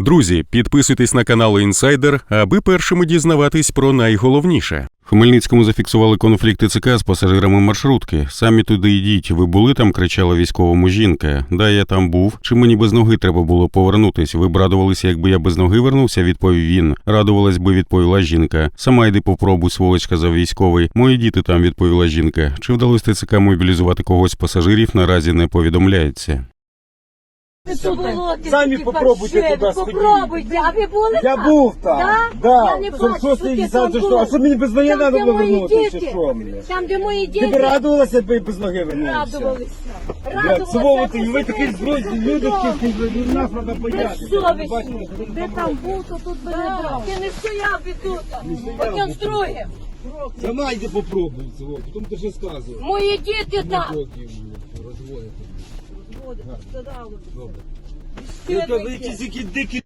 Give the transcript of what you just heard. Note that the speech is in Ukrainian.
Друзі, підписуйтесь на канал Інсайдер, аби першими дізнаватись про найголовніше. Хмельницькому зафіксували конфлікт ТЦК з пасажирами маршрутки. Самі туди йдіть. Ви були там? кричала військовому жінка. Да, я там був. Чи мені без ноги треба було повернутись? Ви б радувалися, якби я без ноги вернувся? Відповів він. Радувалась би, відповіла жінка. Сама йди попробуй, сволоч, сказав військовий. Мої діти там, відповіла жінка. Чи вдалося ТЦК мобілізувати когось пасажирів? Наразі не повідомляється. Це болоти, Самі такі попробуйте паршиві. туди сходіть. Попробуйте, а ви були Я там? був там. Да? Да. Я не Що- бачу, що ти там за що? А що мені без ноги Там, треба де було мої вернутися, діти. що мені? Там, де мої Ти діти б радувалася, якби без ноги вернувся. радувалися. Радувалися. Ви такі злодні люди, такі, ви нас треба боятися. Безсовісні. Ти там був, то тут би не брав. Ти не стояв би тут. Потім з другим. Сама йди попробуй цього, потім ти ж сказував. Мої діти там. Розвоїти. Буде, да, вот якісь які дикі